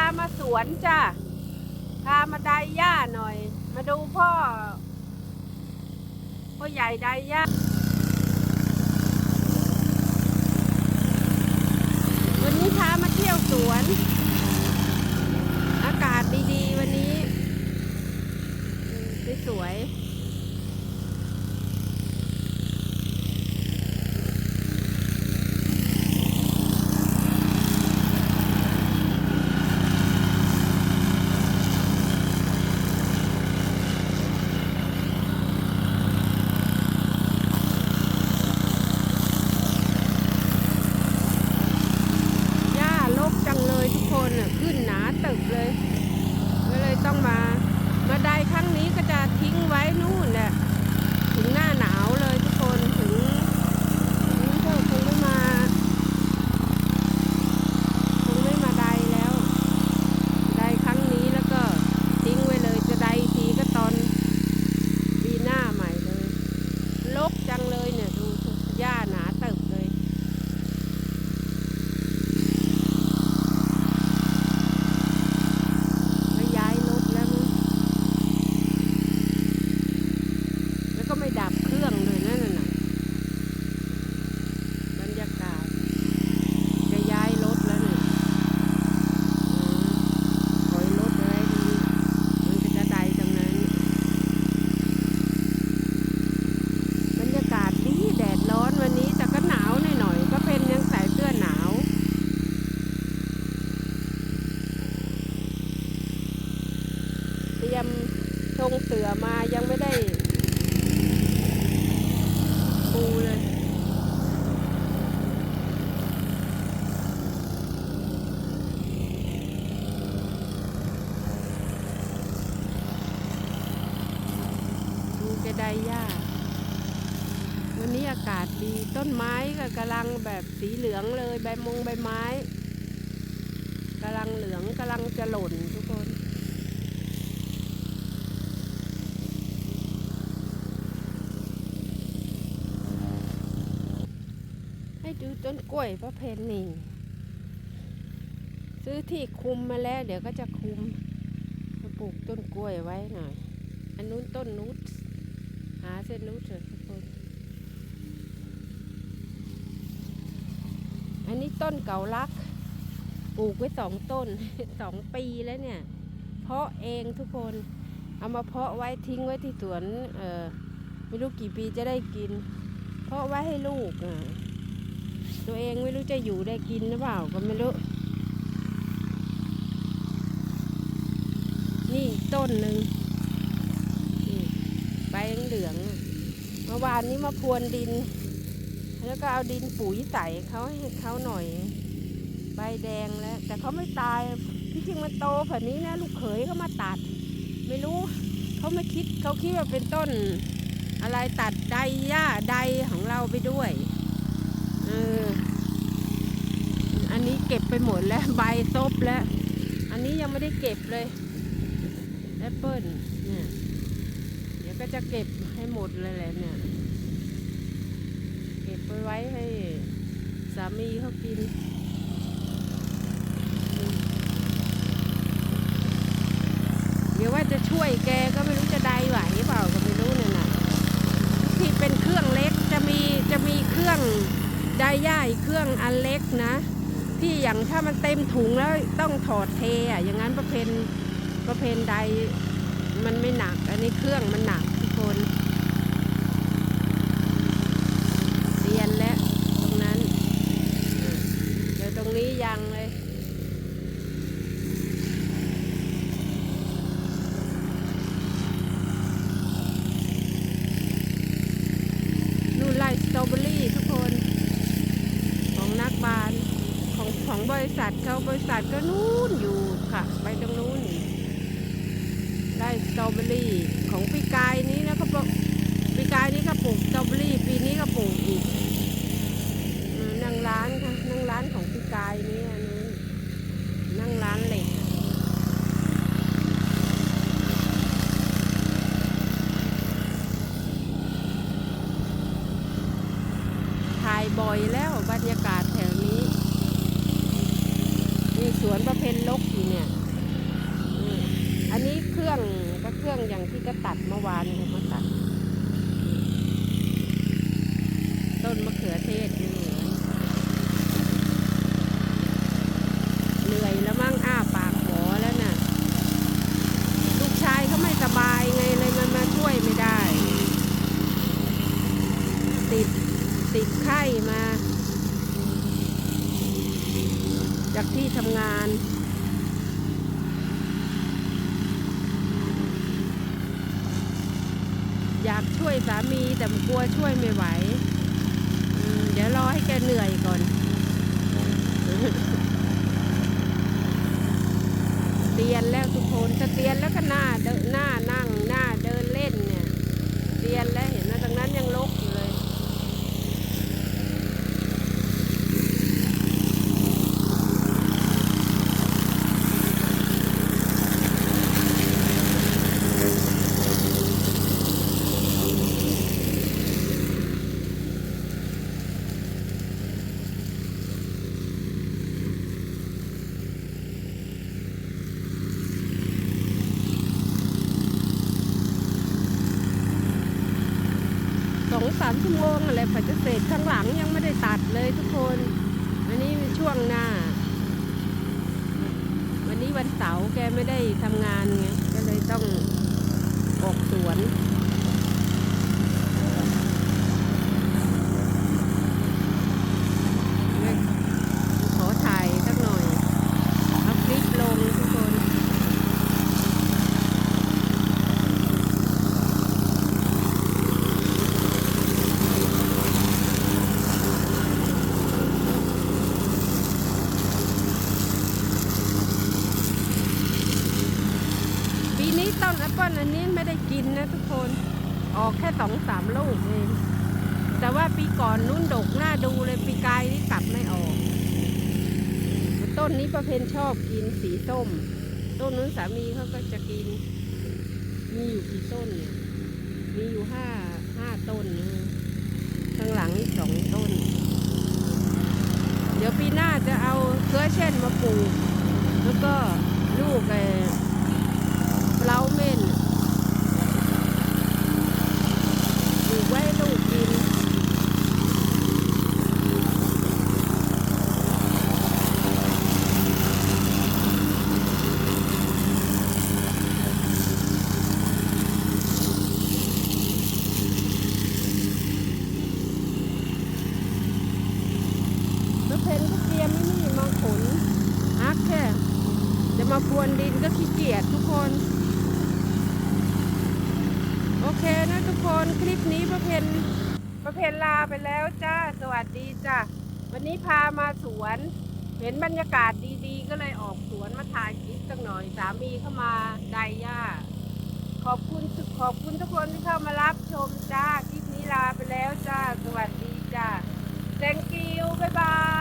ามาสวนจ้ะ พามาไดหญ้าหน่อย มาดูพ่อ พ่อใหญ่ไดหญ้าวันนี้พามาเที่ยวสวน อากาศดีๆวันนี้อืมสวยๆ หญ้าลกจังเลยทุกคนน่ะขึ้นหนาตึกเลย ก็เลยต้องมา มาได้ครั้งนี้ก็จะทิ้งไว้นู่นแหละถึงหน้าหนาวเลยทุกคนถึงถึงเธอคงไม่มาคงไม่มาได้แล้ว ได้ครั้งนี้แล้วก็ทิ้งไว้เลยจะได้อีกทีก็ตอนปีหน้าใหม่เลยลกจังเลยเนี่ยดูสิหญ้าหนาตึกเลย ไม่ย้ายรถแล้วมั้งแล้วก็ไม่ดับเครื่องเลยนั่นน่ะ บรรยากาศ จะย้ายรถแล้วเนี่ยอืมถอยรถไว้ดี มันก็จะไดตรงนั้น บรรยากาศดีแดดร้อนวันนี้ แต่ก็หนาวหน่อยๆก็เป็นยังใส่เสื้อหนาว เตรียม ทงเสือมายังไม่ได้ปูเลย ดูจะได้ยากวันนี้อากาศดีต้นไม้ก็กำลังแบบสีเหลืองเลยใบมงใบไม้กำลังเหลืองกำลังจะหล่นทุกคน ให้ ดูต้นกล้วยพระเพนนี่ ซื้อที่คุมมาแล้ว เดี๋ยวก็จะคุมมาปลูกต้นกล้วยไว้หน่อย อันนู้นต้นนุชหาเส้นนุชเถอะทุกคน อันนี้ต้นเก่าลัก ปลูกไว้สองต้นสองปีแล้วเนี่ย เพาะเองทุกคน เอามาเพาะไว้ทิ้งไว้ที่สวน เออไม่รู้กี่ปีจะได้กิน เพาะไว้ให้ลูกอะ ตัวเองไม่รู้จะอยู่ได้กินหรือเปล่าก็ไม่รู้ นี่ต้นหนึ่งใบเหลืองเมื่อวานนี้มาพรวนดิน แล้วก็เอาดินปุ๋ยใส่เขาให้เขาหน่อย ใบแดงแล้ว แต่เขาไม่ตายที่จริงมันโตแบบนี้นะลูกเขยก็มาตัด ไม่รู้เขาไม่คิดเขาคิดว่าเป็นต้น อะไรตัดใดหญ้าใดของเราไปด้วย ออ อันนี้เก็บไปหมดแล้วใบซบแล้ว อันนี้ยังไม่ได้เก็บเลยแอปเปิ้ลเนี่ยเดี๋ยวก็จะเก็บให้หมดเลยแหละเนี่ย เก็บไปไว้ให้สามีเขากินเดี๋ยวว่าจะช่วยแกก็ไม่รู้จะได้ไหวหรือเปล่าก็ไม่รู้เนี่ยนะที่เป็นเครื่องเล็กจะมีจะมีเครื่อง ได้ย่ายเครื่องอันเล็กนะ ที่อย่างถ้ามันเต็มถุงแล้วต้องถอดเทอะอย่างนั้นประเพณประเพณใดมันไม่หนัก อันนี้เครื่องมันหนักทุกคนเรียนแล้วตรงนั้นอะเดี๋ยวตรงนี้ยังเลย นู่นไล่สตรอเบอรี่ทุกคน ของนักบาน ของบริษัทเขาบริษัทก็นู่นอยู่ค่ะ ไปตรงนู้นไล่สตรอเบอรี่ของปีกายนี้นะเขาปลูกปีกายนี้ก็ปลูกสตรอเบอรี่ปีนี้ก็ปลูกอีกนั่งร้านค่ะนั่งร้านของปีกายนี้อันนู้นนั่งร้านเหล็ก ถ่ายบ่อยแล้วบรรยากาศแถวนี้ น นี่ สวนประเพณลกอยู่เนี่ย อันนี้เครื่องก็เครื่องอย่างที่ก็ตัดเมื่อวานเนี่ยมาตัด ต้นมะเขือเทศอยู่เหนื่อยแล้วมั่งอ้าปากหมอแล้วน่ะ ลูกชายเขาไม่สบายไงเลยมันมาช่วยไม่ได้ ติดติดไข้มา จากที่ทำงาน อยากช่ วยสามีแต่กลัวช่วยไม่ไหวเดี๋ยวรอให้แกเหนื่อยก่อน เตียนแล้วทุกคนจะเตียนแล้วก็หน้าเดินหน้านั่งหน้าเดินเล่นเนี่ย เตียนแล้วเห็นนะตรงนั้นยังลกอยู่เลย ส องสามชั่วโมงอะไรฝ่าจะเสร็จข้างหลังยังไม่ได้ตัดเลยทุกคน อันนี้ช่วงหน้า วันนี้วันเสาร์แกไม่ได้ทำงานไงก็เลยต้องออกสวนเนี่ยขอถ่ายสักหน่อย เอาคลิปลงทุกคน ปีนี้ต้นแอปเปิลอันนี้ไม่ได้กินนะทุกคน ออกแค่สองสามลูกเองแต่ว่าปีก่อนนุ่นดกหน้าดูเลยปีกายนี่กลับไม่ออก ต้นนี้ประเพณชอบกินสีส้ม ต้นนู้นสามีเขาก็จะกิน มีอยู่กี่ต้นเนี่ย มีอยู่ห้าห้าต้นนะข้างหลังอีกสองต้น เดี๋ยวปีหน้าจะเอาเครือเช่นมาปลูก แล้วก็ลูกไอ้เล้าเม่นปลูกไว้ให้ลูกกิน เพนก็เตรียมไม่นี่มาขนฮักแค่จะมาพรวนดินก็ขี้เกียจทุกคน โอเคนะทุกคนคลิปนี้ประเพณประเพณลาไปแล้วจ้า สวัสดีจ้าวันนี้พามาสวน เห็นบรรยากาศดีๆ ก็เลยออกสวนมาถ่ายคลิปสักหน่อย สามีเข้ามาไดหญ้าขอบคุณขอบคุณทุกคนที่เข้ามารับชมจ้า คลิปนี้ลาไปแล้วจ้า สวัสดีจ้า thank you บ๊ายบาย